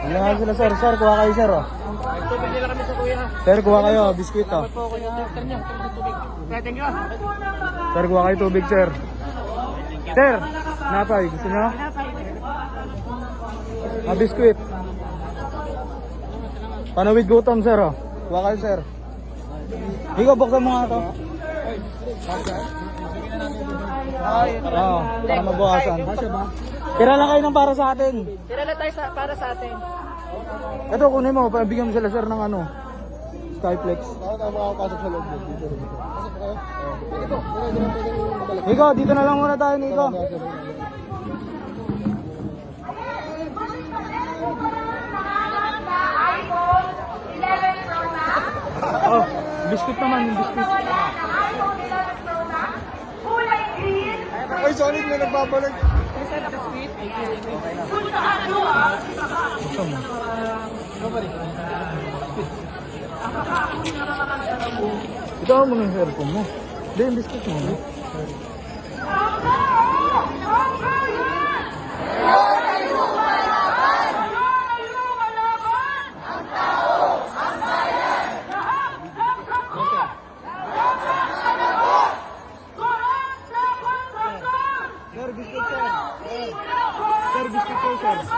Nga sila sir. Sir, kuha kayo sir oh. Tubig nila kami sa kuya. Sir, kuha kayo. Biskuit oh. Po kuya, director niyo. Tubig. Thank you. ah. Sir, kuha kayo tubig sir. Sir, napay. Gusto nyo? Ah, biskuit. Panawid gutom sir oh. Kuha kayo sir. Ikaw, buksan mo nga to. Oo, para mabawasan. Tira lang kayo ng para sa atin. Tira na tayo sa, para sa atin. Ito, kunin mo. Bigyan mo sila sir ng ano. Skyflex. Nico, dito na lang muna tayo, Nico. Oh, biscuit naman, yung biscuit. Ay, solid na nagbabalik. Ito na yung cellphone mo. Hindi, yung biscuit mo. no? Sir, biscuit sir. Thank.